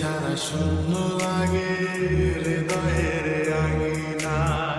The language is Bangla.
ছাড়া শূন্য লাগে হৃদয়ের আঙিনা।